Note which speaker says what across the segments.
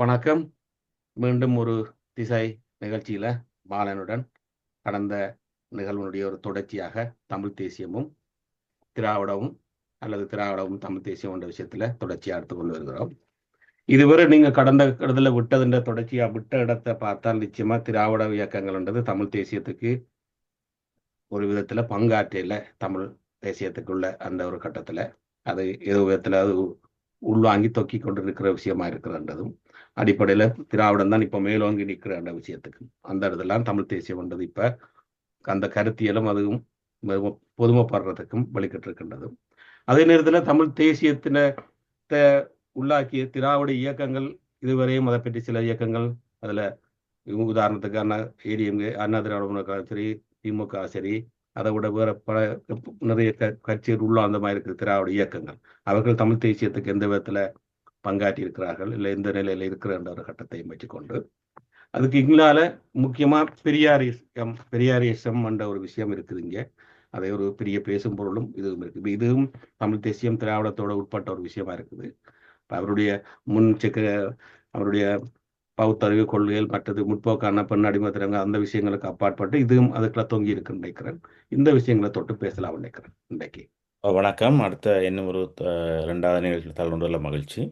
Speaker 1: வணக்கம். மீண்டும் ஒரு திசை நிகழ்ச்சியில பாலனுடன் கடந்த நிகழ்வுடைய ஒரு தொடர்ச்சியாக தமிழ் தேசியமும் திராவிடமும் அல்லது திராவிடமும் தமிழ் தேசியம் என்ற விஷயத்துல தொடர்ச்சியா எடுத்துக்கொண்டு வருகிறோம். இதுவரை நீங்க கடந்த இடத்துல விட்டதுன்ற தொடர்ச்சியா விட்ட இடத்தை பார்த்தால் நிச்சயமா திராவிட இயக்கங்கள்ன்றது தமிழ் தேசியத்துக்கு ஒரு விதத்துல பங்காற்றில தமிழ் தேசியத்துக்குள்ள அந்த ஒரு கட்டத்துல. அது ஏதோ விதத்துல அது உள்வாங்கி தொக்கி கொண்டிருக்கிற விஷயமா இருக்கிறன்றதும் அடிப்படையில் திராவிடம் தான் இப்போ மேலோங்கி நிற்கிற அந்த விஷயத்துக்கு. அந்த இடத்துலாம் தமிழ் தேசியம்ன்றது இப்போ அந்த கருத்தியலும் அதுவும் பொதுமைப்படுறதுக்கும் வெளிக்கிட்டு இருக்கின்றதும் அதே நேரத்தில் தமிழ் தேசியத்தின உள்ளாக்கிய திராவிட இயக்கங்கள் இதுவரையும் அதை பற்றி சில இயக்கங்கள் அதில் உதாரணத்துக்கு அண்ணா ஏடிஎம்கே அண்ணா திராவிட முன்னேற்ற சரி திமுக சரி அதை விட வேற பல நிறைய கட்சிகள் உள்ள அந்த மாதிரி இருக்கிற திராவிட இயக்கங்கள். அவர்கள் தமிழ் தேசியத்துக்கு எந்த விதத்துல பங்காற்றி இருக்கிறார்கள் இல்லை எந்த நிலையில இருக்கிற என்ற ஒரு கட்டத்தையும் வச்சுக்கொண்டு அதுக்கு இங்கால முக்கியமா பெரியாரிசம் பெரியாரிசம் என்ற ஒரு விஷயம் இருக்குது இங்க. அதை ஒரு பெரிய பேசும் பொருளும் இதுவும் இருக்குது. இதுவும் தமிழ் தேசியம் திராவிடத்தோட உட்பட்ட ஒரு விஷயமா இருக்குது. அவருடைய முன் செக்க அவருடைய பகுத்தறிவு கொள்கைகள் மற்றது முற்போக்கான பெண் அடிமத்திரங்க அந்த விஷயங்களுக்கு அப்பாற்பட்டு இதுவும் அதுக்குள்ள தொங்கி இருக்குன்னு நினைக்கிறேன். இந்த விஷயங்களை தொட்டு பேசலாம் நினைக்கிறேன். இன்றைக்கு.
Speaker 2: வணக்கம். அடுத்த இன்னும் ஒரு ரெண்டாவது நிகழ்ச்சி தள்ளுண்டுள்ள மகிழ்ச்சி.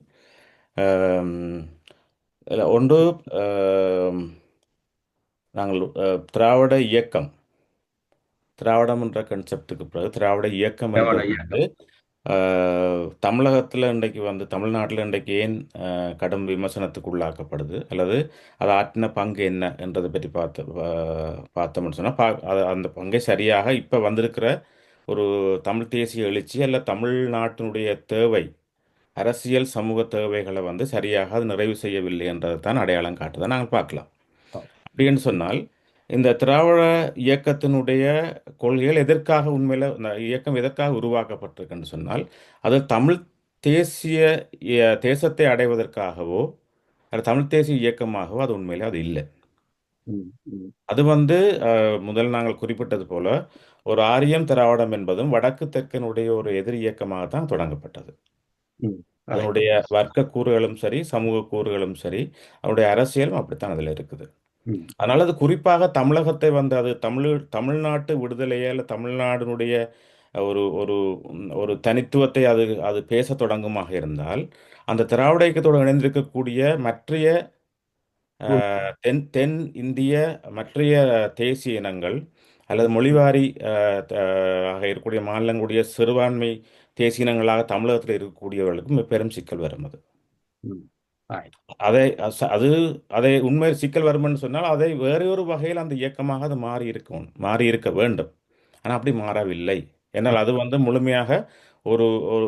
Speaker 2: ஒன்று நாங்கள் திராவிட இயக்கம். திராவிடம் என்ற கன்செப்டுக்கு பிறகு திராவிட இயக்கம். தமிழகத்தில் இன்றைக்கு வந்து தமிழ்நாட்டில் இன்றைக்கு ஏன் கடும் விமர்சனத்துக்கு உள்ளாக்கப்படுது? அல்லது அதை ஆற்றின பங்கு என்ன என்றதை பற்றி பார்த்து பார்த்தோம்னு சொன்னால் பா அது அந்த பங்கை சரியாக இப்போ வந்திருக்கிற ஒரு தமிழ் தேசிய எழுச்சி அல்ல தமிழ்நாட்டினுடைய தேவை அரசியல் சமூக தேவைகளை வந்து சரியாக அது நிறைவு செய்யவில்லை என்றதை தான் அடையாளம் காட்டுதை. நாங்கள் பார்க்கலாம். அப்படின்னு சொன்னால் இந்த திராவிட இயக்கத்தினுடைய கொள்கைகள் எதற்காக உண்மையில் இந்த இயக்கம் எதற்காக உருவாக்கப்பட்டிருக்குன்னு சொன்னால் அது தமிழ் தேசிய தேசத்தை அடைவதற்காகவோ அது தமிழ் தேசிய இயக்கமாகவோ அது உண்மையிலே அது இல்லை. அது வந்து முதல் நாங்கள் குறிப்பிட்டது போல ஒரு ஆரியம் திராவிடம் என்பதும் வடக்கு தெற்கனுடைய ஒரு எதிர் இயக்கமாக தான் தொடங்கப்பட்டது. அதனுடைய வர்க்க கூறுகளும் சரி சமூக கூறுகளும் சரி அதனுடைய அரசியலும் அப்படித்தான் அதில் இருக்குது. அதனால அது குறிப்பாக தமிழகத்தை வந்து அது தமிழ் தமிழ்நாட்டு விடுதலையை இல்லை தமிழ்நாடுனுடைய ஒரு ஒரு ஒரு தனித்துவத்தை அது அது பேச தொடங்குமாக இருந்தால் அந்த திராவிட இயக்கத்தோடு இணைந்திருக்கக்கூடிய மற்றைய தென் தென் இந்திய மற்றைய தேசிய இனங்கள் அல்லது மொழிவாரி ஆக இருக்கக்கூடிய மாநிலங்களுடைய சிறுபான்மை தேசிய இனங்களாக தமிழகத்தில் இருக்கக்கூடியவர்களுக்கும் பெரும் சிக்கல் வரும் அது. அதை அது அதை உண்மை சிக்கல் வரும்னு சொன்னால் அதை வேற ஒரு வகையில் அந்த இயக்கமாக அது மாறி இருக்கும் மாறி இருக்க வேண்டும். ஆனால் அப்படி மாறவில்லை. ஏன்னால் அது வந்து முழுமையாக ஒரு ஒரு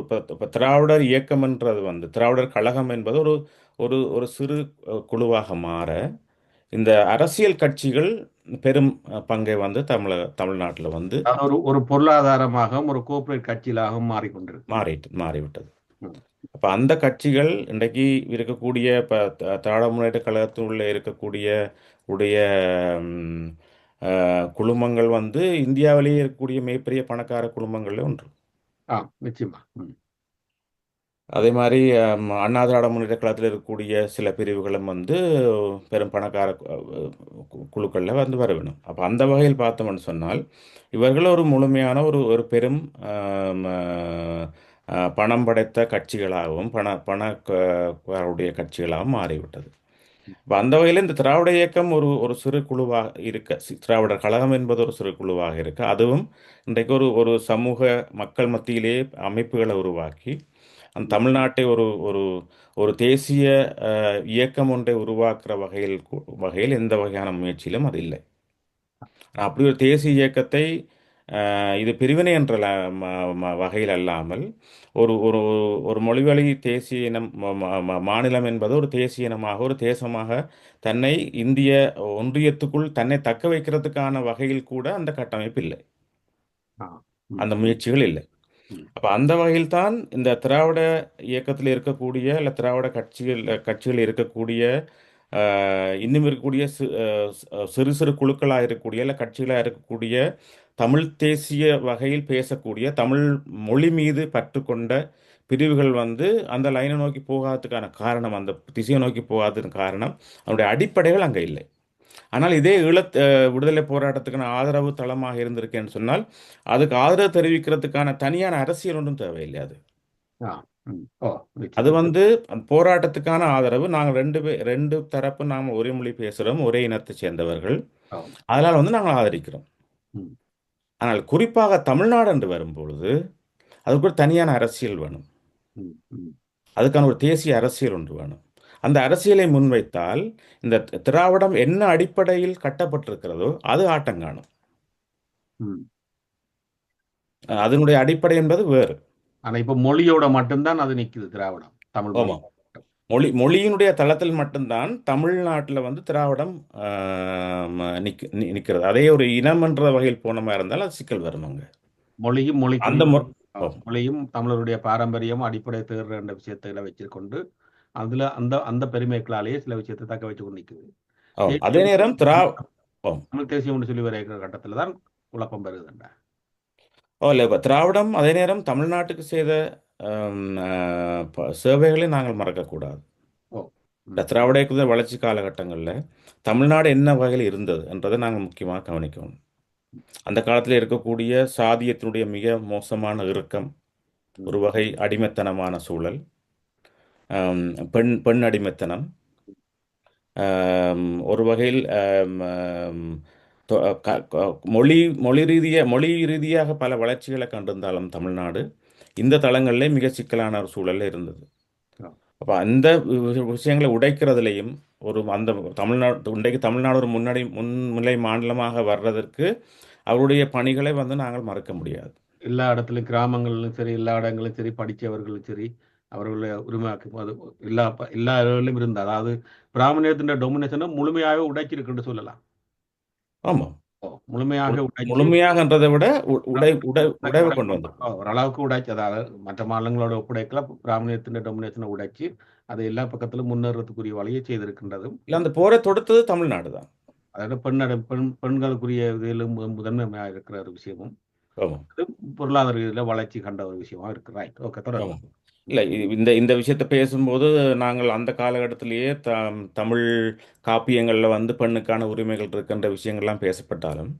Speaker 2: திராவிடர் இயக்கம் என்றது வந்து திராவிடர் கழகம் என்பது ஒரு ஒரு ஒரு சிறு குழுவாக மாற இந்த அரசியல் கட்சிகள் பெரும் பங்கை வந்து தமிழக தமிழ்நாட்டில் வந்து
Speaker 1: ஒரு ஒரு பொருளாதாரமாகவும் ஒரு கோஆபரேட் கட்சியிலாகவும் மாறிக்கொண்டிருக்கு.
Speaker 2: மாறிட்டு மாறிவிட்டது. அப்போ அந்த கட்சிகள் இன்றைக்கு இருக்கக்கூடிய இப்போ திராவிட முன்னேற்ற கழகத்தினுள்ள இருக்கக்கூடிய உடைய குழுமங்கள் வந்து இந்தியாவிலேயே இருக்கக்கூடிய மிகப்பெரிய பணக்கார குழுமங்கள்ல ஒன்று.
Speaker 1: ஆ நிச்சயமா.
Speaker 2: அதே மாதிரி அண்ணா திராவிட முன்னேற்ற கழகத்தில் இருக்கக்கூடிய சில பிரிவுகளும் வந்து பெரும் பணக்கார குழுக்களில் வந்து வர வேணும் அப்போ அந்த வகையில் பார்த்தோம்னு சொன்னால் இவர்கள் ஒரு முழுமையான ஒரு ஒரு பெரும் பணம் படைத்த கட்சிகளாகவும் பண பணக்காரருடைய கட்சிகளாகவும் மாறிவிட்டது. இப்போ அந்த வகையில் இந்த திராவிட இயக்கம் ஒரு ஒரு சிறு குழுவாக இருக்க திராவிடர் கழகம் என்பது ஒரு சிறு குழுவாக இருக்க அதுவும் இன்றைக்கு ஒரு ஒரு சமூக மக்கள் மத்தியிலே அமைப்புகளை உருவாக்கி அந்த தமிழ்நாட்டை ஒரு ஒரு ஒரு தேசிய இயக்கம் ஒன்றை உருவாக்குற வகையில் வகையில் எந்த வகையான முயற்சியிலும் அது இல்லை. அப்படி ஒரு தேசிய இயக்கத்தை இது பிரிவினை என்ற வகையில் அல்லாமல் ஒரு ஒரு ஒரு மொழிவழி தேசிய இனம் மாநிலம் என்பது ஒரு தேசிய இனமாக ஒரு தேசமாக தன்னை இந்திய ஒன்றியத்துக்குள் தன்னை தக்க வைக்கிறதுக்கான வகையில் கூட அந்த கட்டமைப்பு இல்லை. அந்த முயற்சிகள் இல்லை. அப்ப அந்த வகையில் தான் இந்த திராவிட இயக்கத்தில் இருக்கக்கூடிய இல்லை திராவிட கட்சிகள் கட்சிகள் இருக்கக்கூடிய இன்னும் இருக்கக்கூடிய சிறு சிறு குழுக்களாக இருக்கக்கூடிய இல்லை கட்சிகளாக இருக்கக்கூடிய தமிழ் தேசிய வகையில் பேசக்கூடிய தமிழ் மொழி மீது பற்று கொண்ட பிரிவுகள் வந்து அந்த லைனை நோக்கி போகாததுக்கான காரணம் அந்த திசையை நோக்கி போகாததுக்கு காரணம் அதனுடைய அடிப்படைகள் அங்கே இல்லை. ஆனால் இதே ஈழத் விடுதலை போராட்டத்துக்கான ஆதரவு தளமாக இருந்திருக்கேன்னு சொன்னால் அதுக்கு ஆதரவு தெரிவிக்கிறதுக்கான தனியான அரசியல் ஒன்றும் தேவையில்லை அது. அது வந்து போராட்டத்துக்கான ஆதரவு நாங்கள் ரெண்டு பே ரெண்டு தரப்பு நாம் ஒரே மொழி பேசுகிறோம் ஒரே இனத்தை சேர்ந்தவர்கள். அதனால் வந்து நாங்கள் ஆதரிக்கிறோம். ஆனால் குறிப்பாக தமிழ்நாடு என்று வரும்பொழுது அதுக்கு ஒரு தனியான அரசியல் வேணும். அதுக்கான ஒரு தேசிய அரசியல் ஒன்று வேணும். அந்த அரசியலை முன்வைத்தால் இந்த திராவிடம் என்ன அடிப்படையில் கட்டப்பட்டிருக்கிறதோ அது ஆட்டம் காணும் அதனுடைய அடிப்படை என்பது வேறு.
Speaker 1: ஆனா இப்ப மொழியோட மட்டும்தான் அது நிக்குது திராவிடம். தமிழ் மொழி
Speaker 2: மொழி மொழியினுடைய தளத்தில் மட்டும்தான் தமிழ்நாட்டில் வந்து திராவிடம் ஆஹ், நிக்க நி- நிக்கிறது. அதே ஒரு இனம் என்ற வகையில் போன மாதிரி இருந்தால் அது சிக்கல் வரும் அங்க.
Speaker 1: மொழியும்
Speaker 2: அந்த
Speaker 1: மொழிக்குரிய
Speaker 2: மொ
Speaker 1: ஆ, மொழியும் தமிழருடைய பாரம்பரியம் அடிப்படை தேர்ற என்ற விஷயத்துல வச்சிருக்கொண்டு அதுல அந்த அந்த பெருமைகளாலேயே சில விஷயத்தை தக்க வச்சு கொண்டு நிக்குது.
Speaker 2: ஓ அதே நேரம் திரா
Speaker 1: தமிழ் தேசியம் சொல்லி வரைகிற கட்டத்துல தான் குழப்பம் பெறுதுண்டா
Speaker 2: ஓ இல்லை இப்போ திராவிடம் அதே நேரம் தமிழ்நாட்டுக்கு செய்த சேவைகளை நாங்கள் மறக்கக்கூடாது. இந்த திராவிட இயக்கத்தின் வளர்ச்சி காலகட்டங்களில் தமிழ்நாடு என்ன வகையில் இருந்தது என்றதை நாங்கள் முக்கியமாக கவனிக்கணும். அந்த காலத்தில் இருக்கக்கூடிய சாதியத்தினுடைய மிக மோசமான இறுக்கம் ஒரு வகை அடிமைத்தனமான சூழல் பெண் பெண் அடிமைத்தனம் ஒரு வகையில் மொழி மொழி ரீதிய மொழி ரீதியாக பல வளர்ச்சிகளை கண்டிருந்தாலும் தமிழ்நாடு இந்த தளங்களிலே மிக சிக்கலான ஒரு சூழல்ல இருந்தது. அப்போ அந்த விஷயங்களை உடைக்கிறதுலையும் ஒரு அந்த தமிழ்நாடு இன்றைக்கு தமிழ்நாடு ஒரு முன்னணி முன்னிலை மாநிலமாக வர்றதற்கு அவருடைய பணிகளை வந்து நாங்கள் மறக்க முடியாது.
Speaker 1: எல்லா இடத்துலையும் கிராமங்களிலும் சரி எல்லா இடங்களிலும் சரி படித்தவர்களும் சரி அவர்களுடைய உரிமையாக்கும் அது எல்லா எல்லா இடங்களிலும் இருந்தது அதாவது பிராமணியத்தின் டொமினேஷனை முழுமையாக உடைச்சிருக்குன்னு சொல்லலாம்.
Speaker 2: ஆமாம்.
Speaker 1: முழுமையாக
Speaker 2: முழுமையாகன்றதை விட உடை உடை உடைவை
Speaker 1: உடை-
Speaker 2: கொண்டு வந்து
Speaker 1: ஓ, ஓரளவுக்கு உடைச்சு அதாவது மற்ற மாநிலங்களோட ஒப்படைக்கல பிராமணியத்தின் டொமினேஷனை உடைச்சு அதை எல்லா பக்கத்திலும் முன்னேறதுக்குரிய வழியை செய்திருக்கின்றதும்.
Speaker 2: இல்லை அந்த போரை தொடுத்தது தமிழ்நாடு தான்.
Speaker 1: அதாவது பெண்ணட பெண் பெண்களுக்குரிய இதிலும் மு- முதன்மையாக இருக்கிற ஒரு விஷயமும். பொருளாதார ரீதியில வளர்ச்சி கண்ட ஒரு விஷயமா இருக்கு. ரைட் ஓகே தொடரும்
Speaker 2: இல்லை இந்த இந்த விஷயத்தை பேசும்போது நாங்கள் அந்த காலகட்டத்திலேயே த தமிழ் காப்பியங்களில் வந்து பெண்ணுக்கான உரிமைகள் இருக்கின்ற விஷயங்கள்லாம் பேசப்பட்டாலும்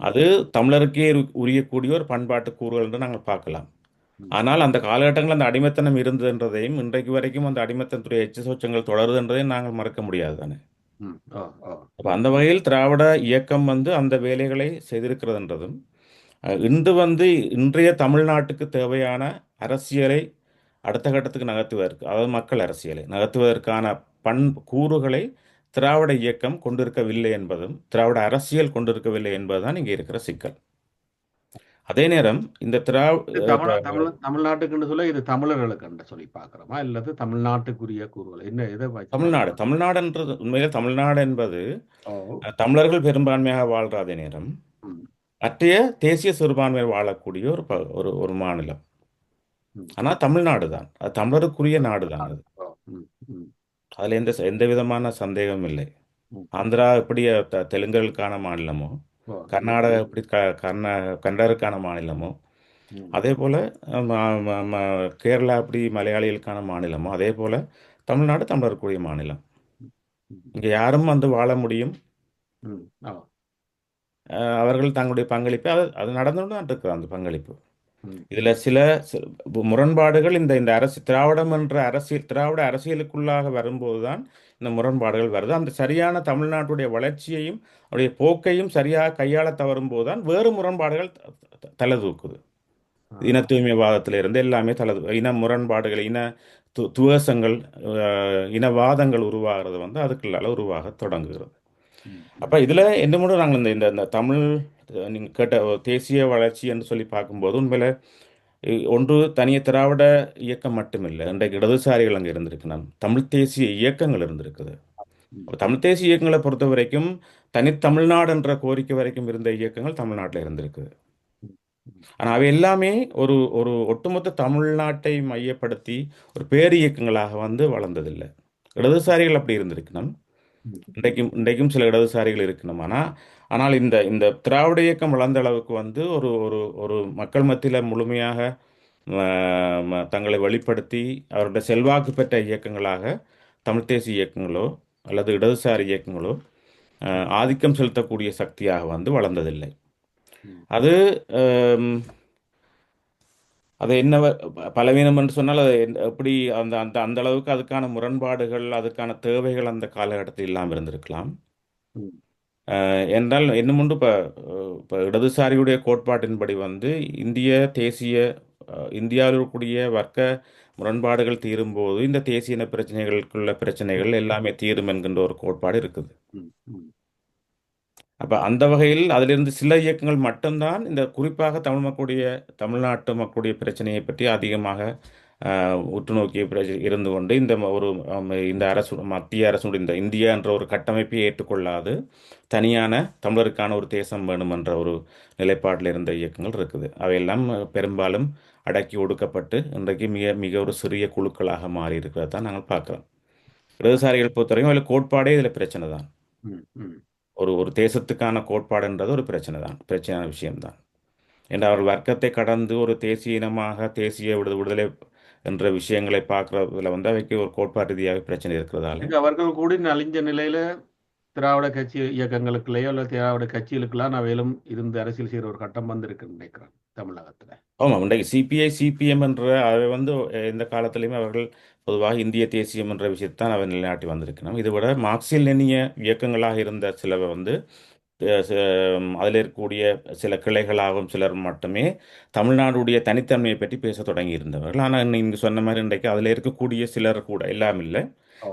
Speaker 2: அது தமிழருக்கே உரி- உரியக்கூடிய ஒரு பண்பாட்டு கூறுகள் என்று நாங்கள் பார்க்கலாம். ஆனால் அந்த காலகட்டங்களில் அந்த அடிமைத்தனம் இருந்ததுன்றதையும் இன்றைக்கு வரைக்கும் அந்த அடிமைத்தனத்துடைய எச்ச சொச்சங்கள் தொடருதுன்றதையும் நாங்கள் மறக்க முடியாது தானே? அப்போ அந்த வகையில் திராவிட இயக்கம் வந்து அந்த வேலைகளை செய்திருக்கிறதுன்றதும் இன்று வந்து இன்றைய தமிழ்நாட்டுக்கு தேவையான அரசியலை அடுத்த கட்டத்துக்கு நகர்த்துவதற்கு அதாவது மக்கள் அரசியலை நகர்த்துவதற்கான பண் கூறுகளை திராவிட இயக்கம் கொண்டிருக்கவில்லை என்பதும் திராவிட அரசியல் கொண்டிருக்கவில்லை என்பதுதான் இங்கே இருக்கிற சிக்கல். அதே நேரம் இந்த
Speaker 1: இது தமிழ்நாட்டுக்குன்னு சொல்ல இது தமிழர்களுக்குன்னு சொல்லி பார்க்குறோமா? இல்லது தமிழ்நாட்டுக்குரிய கூறுகள்? என்ன வச்சு
Speaker 2: தமிழ்நாடு தமிழ்நாடுன்றது உண்மையிலே தமிழ்நாடு என்பது தமிழர்கள் பெரும்பான்மையாக வாழ்கிற அதே நேரம்
Speaker 1: ம்.
Speaker 2: மற்றைய தேசிய சிறுபான்மையில் வாழக்கூடிய ஒரு ஒரு ஒரு மாநிலம்.
Speaker 1: ம்.
Speaker 2: ஆனால் தமிழ்நாடு தான் அது தமிழருக்குரிய நாடு தான் அது அதில் எந்த எந்த விதமான சந்தேகமும் இல்லை. ஆந்திரா எப்படி தெலுங்கர்களுக்கான மாநிலமோ கர்நாடகா எப்படி கர்நா கன்னடருக்கான மாநிலமோ அதே போல் கேரளா எப்படி மலையாளிகளுக்கான மாநிலமோ அதே போல் தமிழ்நாடு தமிழருக்குரிய மாநிலம். இங்கே யாரும் வந்து வாழ முடியும். அவர்கள் தங்களுடைய பங்களிப்பை அது அது நடந்துட்டு தான் இருக்குது அந்த பங்களிப்பு. இதில் சில முரண்பாடுகள் இந்த இந்த அரசு திராவிடம் என்ற அரசியல் திராவிட அரசியலுக்குள்ளாக வரும்போது தான் இந்த முரண்பாடுகள் வருது. அந்த சரியான தமிழ்நாட்டுடைய வளர்ச்சியையும் அவருடைய போக்கையும் சரியாக கையாள தவறும்போது தான் வேறு முரண்பாடுகள் தலை தூக்குது இன தூய்மைவாதத்திலிருந்து எல்லாமே தலை தூ- இன முரண்பாடுகள் இன து துவேஷங்கள் அஹ், இனவாதங்கள் உருவாகிறது வந்து அதுக்குள்ளால உருவாக தொடங்குகிறது. அப்போ இதில் என்ன மட்டும் நாங்கள் இந்த இந்த தமிழ் நீங்கள் கேட்ட தேசிய வளர்ச்சி என்று சொல்லி பார்க்கும்போது உண்மையில் ஒன்று தனிய திராவிட இயக்கம் மட்டுமில்லை இன்றைக்கு இடதுசாரிகள் அங்கே இருந்திருக்கிறான் தமிழ் தேசிய இயக்கங்கள் இருந்திருக்குது. தமிழ் தேசிய இயக்கங்களை பொறுத்த வரைக்கும் தனித்தமிழ்நாடு என்ற கோரிக்கை வரைக்கும் இருந்த இயக்கங்கள் தமிழ்நாட்டில் இருந்திருக்குது ஆனால் அவை எல்லாமே ஒரு ஒரு ஒட்டுமொத்த தமிழ்நாட்டை மையப்படுத்தி ஒரு பேர் இயக்கங்களாக வந்து வளர்ந்ததில்லை. இடதுசாரிகள் அப்படி இருந்திருக்கணும். இன்றைக்கும் இன்றைக்கும் சில இடதுசாரிகள் இருக்கணும். ஆனால் ஆனால் இந்த இந்த திராவிட இயக்கம் வளர்ந்த அளவுக்கு வந்து ஒரு ஒரு ஒரு மக்கள் மத்தியில் முழுமையாக தங்களை வெளிப்படுத்தி அவருடைய செல்வாக்கு பெற்ற இயக்கங்களாக தமிழ் தேசிய இயக்கங்களோ அல்லது இடதுசாரி இயக்கங்களோ ஆதிக்கம் செலுத்தக்கூடிய சக்தியாக வந்து வளர்ந்ததில்லை. அது அது என்ன பலவீனம் என்று சொன்னால் அது எப்படி அந்த அந்த அந்த அளவுக்கு அதுக்கான முரண்பாடுகள் அதுக்கான தேவைகள் அந்த காலகட்டத்தில் இல்லாமல் இருந்திருக்கலாம். என்றால் இன்னும் ஒன்று இப்போ இப்போ இடதுசாரியுடைய கோட்பாட்டின்படி வந்து இந்திய தேசிய இந்தியாவில் இருக்கக்கூடிய வர்க்க முரண்பாடுகள் தீரும்போது இந்த தேசிய இன பிரச்சனைகளுக்குள்ள பிரச்சனைகள் எல்லாமே தீரும் என்கின்ற ஒரு கோட்பாடு இருக்குது. அப்போ அந்த வகையில் அதிலிருந்து சில இயக்கங்கள் மட்டும்தான் இந்த குறிப்பாக தமிழ் மக்களுடைய தமிழ்நாட்டு மக்களுடைய பிரச்சனையை பற்றி அதிகமாக உற்று நோக்கிய பிரச்ச- இருந்து கொண்டு இந்த ஒரு இந்த அரசு மத்திய அரசுடைய இந்த இந்தியா என்ற ஒரு கட்டமைப்பை ஏற்றுக்கொள்ளாது. தனியான தமிழருக்கான ஒரு தேசம் வேணும் என்ற ஒரு நிலைப்பாட்டில் இருந்த இயக்கங்கள் இருக்குது. அவையெல்லாம் பெரும்பாலும் அடக்கி ஒடுக்கப்பட்டு இன்றைக்கு மிக மிக ஒரு சிறிய குழுக்களாக மாறி இருக்கிறத தான் நாங்கள் பார்க்குறோம். இடதுசாரிகள் பொறுத்தவரைக்கும் அதில் கோட்பாடே இதில் பிரச்சனை தான். ஒரு ஒரு தேசத்துக்கான கோட்பாடுன்றது ஒரு பிரச்சனை தான். பிரச்சனையான விஷயம்தான். ஏன்னா அவர் வர்க்கத்தை கடந்து ஒரு தேசிய இனமாக தேசிய விடு விடுதலை என்ற விஷயங்களை பார்க்குறதுல வந்து அவைக்கு ஒரு கோட்பாட்டு ரீதியாக பிரச்சனை இருக்கிறதால.
Speaker 1: அவர்கள் கூட நலிஞ்ச நிலையில திராவிட கட்சி இயக்கங்களுக்குள்ளேயோ அல்ல திராவிட கட்சிகளுக்கெல்லாம் அவையிலும் இருந்து அரசியல் செய்கிற ஒரு கட்டம் வந்திருக்குன்னு நினைக்கிறேன் தமிழகத்துல.
Speaker 2: ஆமாம் இன்றைக்கு சிபிஐ சிபிஎம் என்ற அவை வந்து எந்த காலத்திலையுமே அவர்கள் பொதுவாக இந்திய தேசியம் என்ற விஷயத்தை தான் அவை நிலைநாட்டி வந்திருக்கணும் இதை விட மார்க்சியல் எண்ணிய இயக்கங்களாக இருந்த சிலவை வந்து அதில் இருக்கக்கூடிய சில கிளைகளாகவும் சிலர் மட்டுமே தமிழ்நாடுடைய தனித்தன்மையை பற்றி பேச தொடங்கி இருந்தவர்கள் ஆனால் நீங்கள் சொன்ன மாதிரி இன்றைக்கு அதில் இருக்கக்கூடிய சிலர் கூட எல்லாம் இல்லை.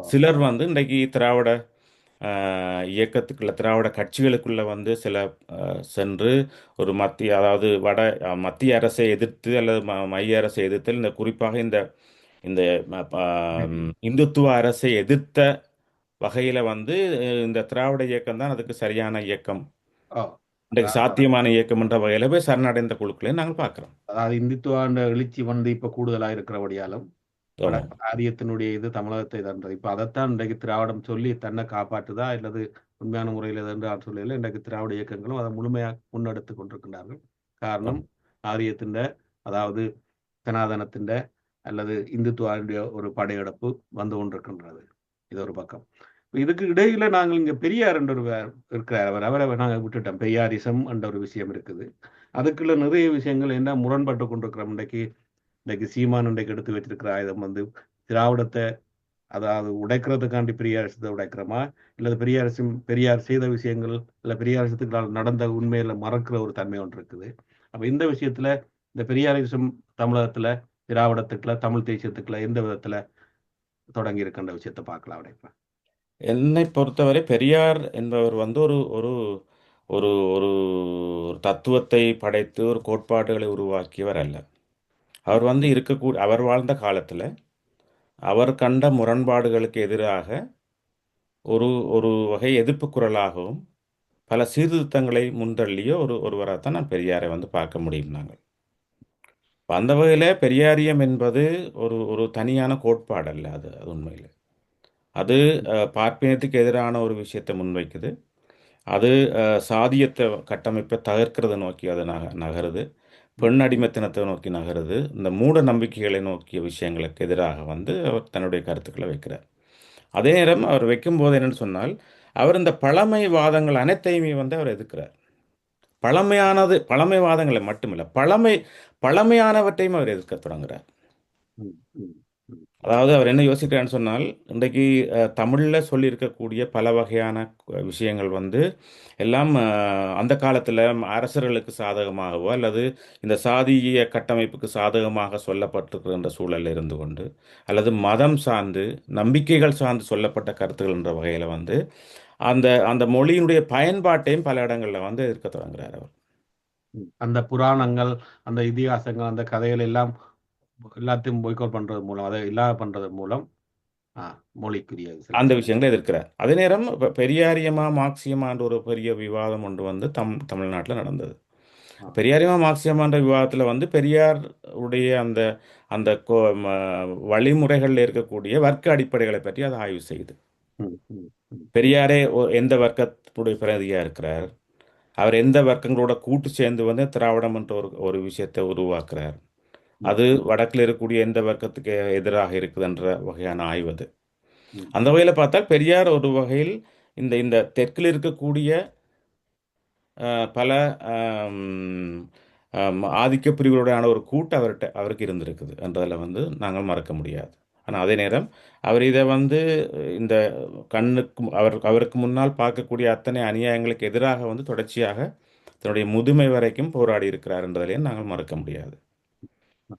Speaker 2: சிலர் வந்து இன்றைக்கு திராவிட இயக்கத்துக்குள்ள திராவிட கட்சிகளுக்குள்ள வந்து சில சென்று ஒரு மத்திய அதாவது வட மத்திய அரசை எதிர்த்து அல்லது ம- மைய அரசை எதிர்த்து இந்த குறிப்பாக இந்த இந்த இந்துத்துவ அரசை எதிர்த்த வகையில வந்து இந்த திராவிட இயக்கம் தான் அதுக்கு சரியான இயக்கம். இன்றைக்கு சாத்தியமான இயக்கம் என்ற வகையில போய் சரணடைந்த குழுக்களையும் நாங்கள் பார்க்கிறோம்.
Speaker 1: அதாவது இந்துத்துவாண்ட எழுச்சி வந்து இப்ப கூடுதலா இருக்கிறபடியாலும் ஆரியத்தினுடைய இது தமிழகத்தை தந்தது இப்ப அதைத்தான் இன்றைக்கு திராவிடம் சொல்லி தன்னை காப்பாற்றுதா அல்லது உண்மையான முறையில் என்று சொல்லல இன்றைக்கு திராவிட இயக்கங்களும் அதை முழுமையாக முன்னெடுத்து கொண்டிருக்கின்றார்கள். காரணம் ஆரியத்தின் அதாவது சனாதனத்தின் அல்லது இந்துத்துவாருடைய ஒரு படையெடுப்பு வந்து கொண்டிருக்கின்றது. இது ஒரு பக்கம். இதுக்கு இடையில நாங்கள் இங்க பெரியார் என்ற ஒரு இருக்கிறார். அவர் அவரை நாங்கள் விட்டுட்டோம். பெரியாரிசம் என்ற ஒரு விஷயம் இருக்குது. அதுக்குள்ள நிறைய விஷயங்கள் என்ன முரண்பட்டு கொண்டிருக்கிறோம். இன்றைக்கு இன்றைக்கு சீமான் இன்றைக்கு எடுத்து வச்சிருக்கிற ஆயுதம் வந்து திராவிடத்தை அதாவது உடைக்கிறதுக்காண்டி பெரியாரிசத்தை உடைக்கிறோமா? இல்லை பெரியாரிசம் பெரியார் செய்த விஷயங்கள் இல்லை பெரியாரிசத்துக்கு நடந்த உண்மையில மறக்கிற ஒரு தன்மை ஒன்று இருக்குது. அப்போ இந்த விஷயத்துல இந்த பெரியாரிசம் தமிழகத்துல திராவிடத்துக்குள்ள தமிழ் தேசியத்துக்குள்ள எந்த விதத்துல தொடங்கி இருக்கின்ற விஷயத்தை பார்க்கலாம் அப்படிப்பா
Speaker 2: என்னை பொறுத்தவரை பெரியார் என்பவர் வந்து ஒரு ஒரு ஒரு ஒரு தத்துவத்தை படைத்து ஒரு கோட்பாடுகளை உருவாக்கியவர் அல்ல. அவர் வந்து இருக்கக்கூடிய அவர் வாழ்ந்த காலத்தில் அவர் கண்ட முரண்பாடுகளுக்கு எதிராக ஒரு ஒரு வகை எதிர்ப்பு குரலாகவும் பல சீர்திருத்தங்களை முன்தள்ளிய ஒரு ஒருவராகத்தான் நான் பெரியாரை வந்து பார்க்க முடியும் நாங்கள். அந்த வகையில் பெரியாரியம் என்பது ஒரு ஒரு தனியான கோட்பாடு அல்ல அது அது உண்மையில். அது பார்ப்பினத்துக்கு எதிரான ஒரு விஷயத்தை முன்வைக்குது. அது சாதியத்தை கட்டமைப்பை தகர்க்கிறதை நோக்கி அது நக நகருது. பெண் அடிமைத்தனத்தை நோக்கி நகருது. இந்த மூட நம்பிக்கைகளை நோக்கிய விஷயங்களுக்கு எதிராக வந்து அவர் தன்னுடைய கருத்துக்களை வைக்கிறார். அதே நேரம் அவர் வைக்கும்போது என்னென்னு சொன்னால் அவர் இந்த பழமைவாதங்கள் அனைத்தையுமே வந்து அவர் எதிர்க்கிறார். பழமையானது பழமைவாதங்களை மட்டுமில்லை பழமை பழமையானவற்றையும் அவர் எதிர்க்க தொடங்குகிறார்
Speaker 1: ம்.
Speaker 2: அதாவது அவர் என்ன யோசிக்கிறான்னு சொன்னால் இன்றைக்கு தமிழில் சொல்லியிருக்கக்கூடிய பல வகையான விஷயங்கள் வந்து எல்லாம் அந்த காலத்தில் அரசர்களுக்கு சாதகமாகவோ அல்லது இந்த சாதிய கட்டமைப்புக்கு சாதகமாக சொல்லப்பட்டிருக்கின்ற சூழலில் இருந்து கொண்டு அல்லது மதம் சார்ந்து நம்பிக்கைகள் சார்ந்து சொல்லப்பட்ட கருத்துக்கள் என்ற வகையில் வந்து அந்த அந்த மொழியினுடைய பயன்பாட்டையும் பல இடங்களில் வந்து எதிர்க்க தொடங்குறார் அவர்.
Speaker 1: அந்த புராணங்கள் அந்த இதிகாசங்கள் அந்த கதைகள் எல்லாம் எல்லாத்தையும் பொய்காட் பண்றது மூலம் அதை இல்லாத பண்றது மூலம் மொழிக்குரிய
Speaker 2: அந்த
Speaker 1: விஷயங்கள்
Speaker 2: எதிர்க்கிறார். அதே நேரம் பெரியாரியமா மார்க்சியமான்ற ஒரு பெரிய விவாதம் ஒன்று வந்து தம் தமிழ்நாட்டில் நடந்தது. பெரியாரியமா மார்க்சியமான்ற விவாதத்தில் வந்து பெரியார் உடைய அந்த அந்த வழிமுறைகளில் இருக்கக்கூடிய வர்க்க அடிப்படைகளை பற்றி அதை ஆய்வு செய்யுது. பெரியாரே எந்த வர்க்கத்துடைய பிரதியாக இருக்கிறார்? அவர் எந்த வர்க்கங்களோட கூட்டு சேர்ந்து வந்து திராவிடம் என்ற ஒரு ஒரு விஷயத்தை உருவாக்குறார்? அது வடக்கில் இருக்கக்கூடிய எந்த வர்க்கத்துக்கு எதிராக இருக்குதுன்ற வகையான ஆய்வு அது. அந்த வகையில் பார்த்தால் பெரியார் ஒரு வகையில் இந்த இந்த தெற்கில் இருக்கக்கூடிய பல ஆதிக்க பிரிவுகளுடையான ஒரு கூட்டு அவர்கிட்ட அவருக்கு இருந்திருக்குது என்றதில் வந்து நாங்கள் மறக்க முடியாது. ஆனால் அதே நேரம் அவர் இதை வந்து இந்த கண்ணுக்கு அவர் அவருக்கு முன்னால் பார்க்கக்கூடிய அத்தனை அநியாயங்களுக்கு எதிராக வந்து தொடர்ச்சியாக தன்னுடைய முதுமை வரைக்கும் போராடி இருக்கிறார் என்றதிலையும் நாங்கள் மறக்க முடியாது.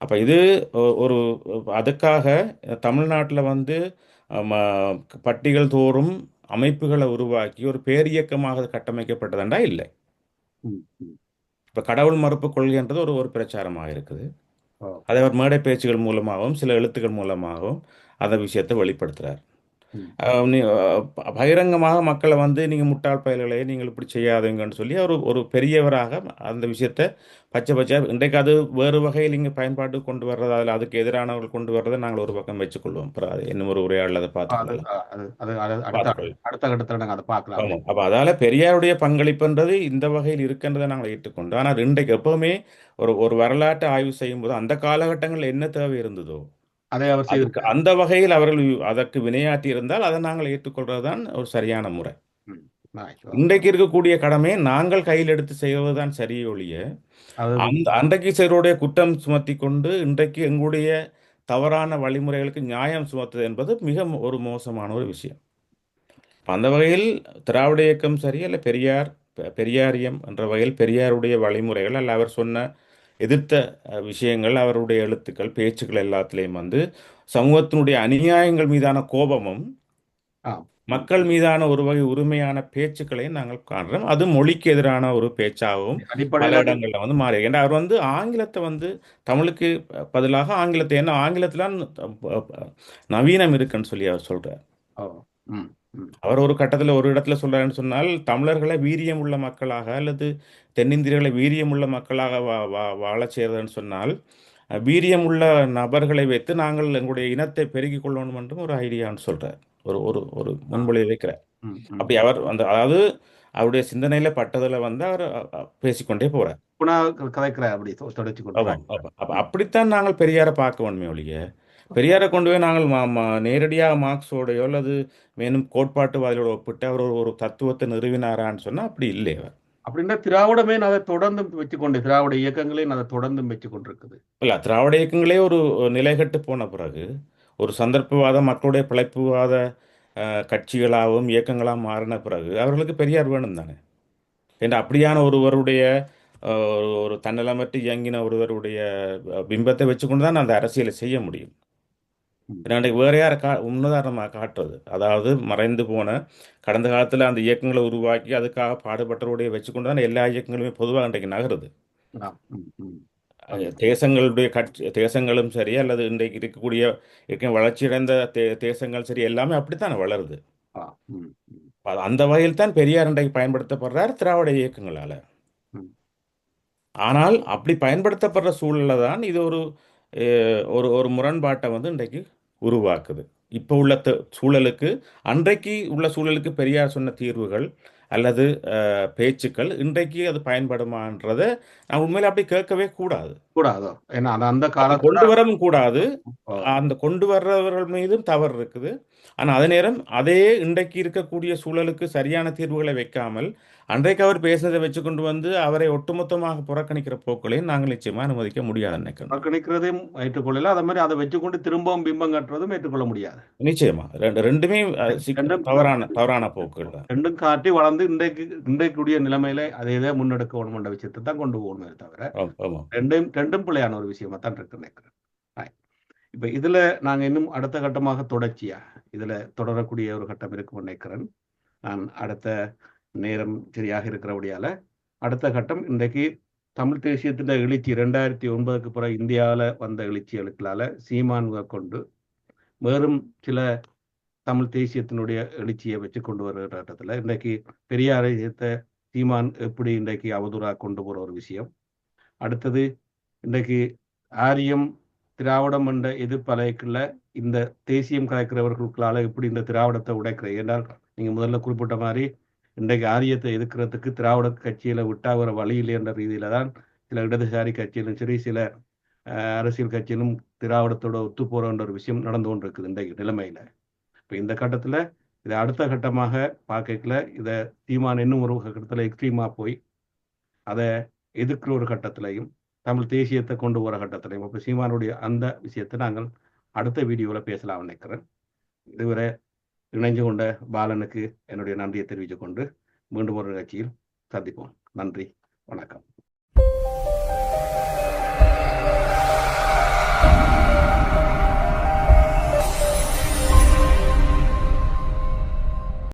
Speaker 2: அப்போ இது ஒரு அதுக்காக தமிழ்நாட்டில் வந்து பட்டிகள் தோறும் அமைப்புகளை உருவாக்கி ஒரு பேரியக்கமாக கட்டமைக்கப்பட்டதண்டா இல்லை. இப்போ கடவுள் மறுப்பு கொள்கைன்றது ஒரு ஒரு பிரச்சாரமாக இருக்குது. அதை அவர் மேடை பேச்சுகள் மூலமாகவும் சில எழுத்துக்கள் மூலமாகவும் அந்த விஷயத்தை வெளிப்படுத்துகிறார் பகிரங்கமாக மக்களை வந்து நீங்கள் முட்டாள் பயல்களே நீங்கள் இப்படி செய்யாதீங்கன்னு சொல்லி அவர் ஒரு பெரியவராக அந்த விஷயத்தை பச்சை பச்சை இன்றைக்கு அது வேறு வகையில் இங்கே பயன்பாட்டு கொண்டு வர்றது அதில் அதுக்கு எதிரானவர்கள் கொண்டு வர்றதை நாங்கள் ஒரு பக்கம் வச்சுக்கொள்வோம். அப்புறம் அது இன்னும் ஒரு உரையாடல் அதை
Speaker 1: அது அடுத்த கட்டத்தில் நாங்கள் அதை பார்க்கலாம்.
Speaker 2: அப்போ அதால் பெரியாருடைய பங்களிப்புன்றது இந்த வகையில் இருக்கின்றதை நாங்கள் ஏற்றுக்கொண்டோம். ஆனால் இன்றைக்கு எப்போவுமே ஒரு ஒரு வரலாற்றை ஆய்வு செய்யும்போது அந்த காலகட்டங்களில் என்ன தேவை இருந்ததோ
Speaker 1: அதை அவர்
Speaker 2: அதுக்கு
Speaker 1: செய்திருக்கார்
Speaker 2: அந்த வகையில் அவர்கள் அதற்கு வினையாற்றி இருந்தால் அதை நாங்கள் ஏற்றுக்கொள்வது தான் ஒரு சரியான முறை. இன்றைக்கு இருக்கக்கூடிய கடமையை நாங்கள் கையில் எடுத்து செய்வதுதான் சரியே ஒழிய அந்த அன்றைக்கு செய்வருடைய குற்றம் சுமத்தி கொண்டு இன்றைக்கு எங்களுடைய தவறான வழிமுறைகளுக்கு நியாயம் சுமத்துவது என்பது மிக ஒரு மோசமான ஒரு விஷயம். அந்த வகையில் திராவிட இயக்கம் சரி அல்ல பெரியார் பெரியாரியம் என்ற வகையில் பெரியாருடைய வழிமுறைகள் அல்ல. அவர் சொன்ன எதிர்த்த விஷயங்கள் அவருடைய எழுத்துக்கள் பேச்சுக்கள் எல்லாத்துலேயும் வந்து சமூகத்தினுடைய அநியாயங்கள் மீதான கோபமும் மக்கள் மீதான ஒரு வகை உரிமையான பேச்சுக்களையும் நாங்கள் காண்றோம். அது மொழிக்கு எதிரான ஒரு பேச்சாகவும் பல இடங்கள்ல வந்து மாறி ஏன்னா அவர் வந்து ஆங்கிலத்தை வந்து தமிழுக்கு பதிலாக ஆங்கிலத்தை ஏன்னா ஆங்கிலத்தில் நவீனம் இருக்குன்னு சொல்லி அவர் சொல்றார். அவர் ஒரு கட்டத்தில் ஒரு இடத்துல சொல்றாருன்னு சொன்னால் தமிழர்களை வீரியம் உள்ள மக்களாக அல்லது தென்னிந்தியர்களை வீரியம் உள்ள மக்களாக வா வா வாழச் செய்யறதுன்னு சொன்னால் வீரியம் உள்ள நபர்களை வைத்து நாங்கள் எங்களுடைய இனத்தை பெருக்கிக் கொள்ளணும் என்றும் ஒரு ஐடியான்னு சொல்றார். ஒரு ஒரு ஒரு முன்மொழியை வைக்கிறார். அப்படி அவர் அந்த அதாவது அவருடைய சிந்தனையில பட்டதுல வந்து அவர் பேசிக்கொண்டே போறார்.
Speaker 1: புனா கதைக்கிற அப்படி தொடர்ச்சி
Speaker 2: அப்படித்தான் நாங்கள் பெரியாரை பார்க்க வேண்டுமே ஒழிய பெரியாரை கொண்டு போய் நாங்கள் மா மா- நேரடியாக மார்க்ஸோடையோ அல்லது மேலும் கோட்பாட்டுவாதியோட ஒப்பிட்டு அவர் ஒரு தத்துவத்தை நிறுவினாரான்னு சொன்னா அப்படி இல்லை அவர்.
Speaker 1: அப்படின்னா திராவிடமே அதை தொடர்ந்து வச்சுக்கொண்டு திராவிட இயக்கங்களையும் அதை தொடர்ந்து வச்சு கொண்டிருக்குது.
Speaker 2: இல்ல திராவிட இயக்கங்களே ஒரு நிலைகட்டு போன பிறகு ஒரு சந்தர்ப்பவாத மக்களுடைய பிழைப்புவாத கட்சிகளாகவும் இயக்கங்களாக மாறின பிறகு அவர்களுக்கு பெரியார் வேணும் தானே. ஏன்னா அப்படியான ஒருவருடைய ஒரு ஒரு தன்னலமற்று இயங்கின ஒருவருடைய பிம்பத்தை வச்சுக்கொண்டு தான் அந்த அரசியலை செய்ய முடியும். வேற யாரை கா முன்னுதாரணமாக காட்டுறது. அதாவது மறைந்து போன கடந்த காலத்தில் அந்த இயக்கங்களை உருவாக்கி அதுக்காக பாடுபட்டவருடைய வச்சுக்கொண்டு தான் எல்லா இயக்கங்களுமே பொதுவாக இன்றைக்கு நகருது. தேசங்களுடைய கட்சி தேசங்களும் சரி அல்லது இன்றைக்கு இருக்கக்கூடிய இருக்க வளர்ச்சியடைந்த தே தேசங்கள் சரி எல்லாமே அப்படித்தானே வளருது. அந்த வகையில் தான் பெரியார் இன்றைக்கு பயன்படுத்தப்படுறார் திராவிட இயக்கங்களால. ஆனால் அப்படி பயன்படுத்தப்படுற சூழல்ல தான் இது ஒரு ஒரு ஒரு முரண்பாட்டை வந்து இன்றைக்கு உருவாக்குது. இப்போ உள்ள சூழலுக்கு அன்றைக்கு உள்ள சூழலுக்கு பெரியார் சொன்ன தீர்வுகள் அல்லது பேச்சுக்கள் இன்றைக்கு அது பயன்படுமான்றதை நான் உண்மையில அப்படி கேட்கவே கூடாது.
Speaker 1: கூடாதோ? ஏன்னா அந்த காலத்துல
Speaker 2: கொண்டு வரவும் கூடாது. அந்த கொண்டு வர்றவர்கள் மீதும் தவறு இருக்குது. ஆனால் அதே நேரம் அதே இன்றைக்கு இருக்கக்கூடிய சூழலுக்கு சரியான தீர்வுகளை வைக்காமல் அன்றைக்கு அவர் பேசினதை வச்சு கொண்டு வந்து அவரை ஒட்டுமொத்தமாக புறக்கணிக்கிற போக்களையும் நாங்கள் நிச்சயமா அனுமதிக்க முடியாது நினைக்கிறோம்.
Speaker 1: புறக்கணிக்கிறதையும் ஏற்றுக்கொள்ளல அதே மாதிரி அதை வச்சுக்கொண்டு திரும்பவும் பிம்பம் கட்டுறதும் ஏற்றுக்கொள்ள முடியாது.
Speaker 2: நிச்சயமா. ரெண்டு ரெண்டுமே தவறான தவறான போக்குகள் தான்.
Speaker 1: ரெண்டும் காட்டி வளர்ந்து இன்றைக்கு இன்றைக்குரிய நிலைமையில அதை இதை முன்னெடுக்க வேணுமென்ற விஷயத்தை தான் கொண்டு போகணுமே தவிர ரெண்டும் ரெண்டும் பிள்ளையான ஒரு விஷயமா தான் இருக்கு நினைக்கிறேன். இப்ப இதுல நாங்க இன்னும் அடுத்த கட்டமாக தொடர்ச்சியா இதுல தொடரக்கூடிய ஒரு கட்டம் இருக்கும் நினைக்கிறேன். நான் அடுத்த நேரம் சரியாக இருக்கிறபடியால அடுத்த கட்டம் இன்றைக்கு தமிழ் தேசியத்தின் எழுச்சி ரெண்டாயிரத்தி ஒன்பதுக்கு பிறகு இந்தியாவில் வந்த எழுச்சிகளுக்களால் சீமான் கொண்டு மேலும் சில தமிழ் தேசியத்தினுடைய எழுச்சியை வச்சு கொண்டு வருகிற கட்டத்தில் இன்றைக்கு பெரியார் சீமான் எப்படி இன்றைக்கு அவதூறாக கொண்டு போகிற ஒரு விஷயம். அடுத்தது இன்றைக்கு ஆரியம் திராவிடம் என்ற எதிர்ப்பலைக்குள்ள இந்த தேசியம் கலைக்கிறவர்களுக்களால் எப்படி இந்த திராவிடத்தை உடைக்கிற ஏன்னால் நீங்க முதல்ல குறிப்பிட்ட மாதிரி இன்றைக்கு ஆரியத்தை எதிர்க்கிறதுக்கு திராவிட கட்சியில விட்டா வர வழி இல்லை என்ற ரீதியில தான் சில இடதுசாரி கட்சியிலும் சரி சில அரசியல் கட்சியிலும் திராவிடத்தோட ஒத்து போறன்ற ஒரு விஷயம் நடந்து கொண்டு இருக்குது இன்றைக்கு நிலைமையில. இப்போ இந்த கட்டத்துல இதை அடுத்த கட்டமாக பார்க்கல இதை சீமான் இன்னும் ஒரு கட்டத்துல எக்ஸ்ட்ரீமா போய் அதை எதிர்க்கிற ஒரு கட்டத்திலையும் தமிழ் தேசியத்தை கொண்டு வர கட்டத்திலையும் இப்போ சீமானுடைய அந்த விஷயத்தை நாங்கள் அடுத்த வீடியோவில் பேசலாம் நினைக்கிறேன். இதுவரை இணைஞ்சு கொண்ட பாலனுக்கு என்னுடைய நன்றியை தெரிவித்துக் கொண்டு மீண்டும் ஒரு நிகழ்ச்சியில் சந்திப்போம். நன்றி. வணக்கம்.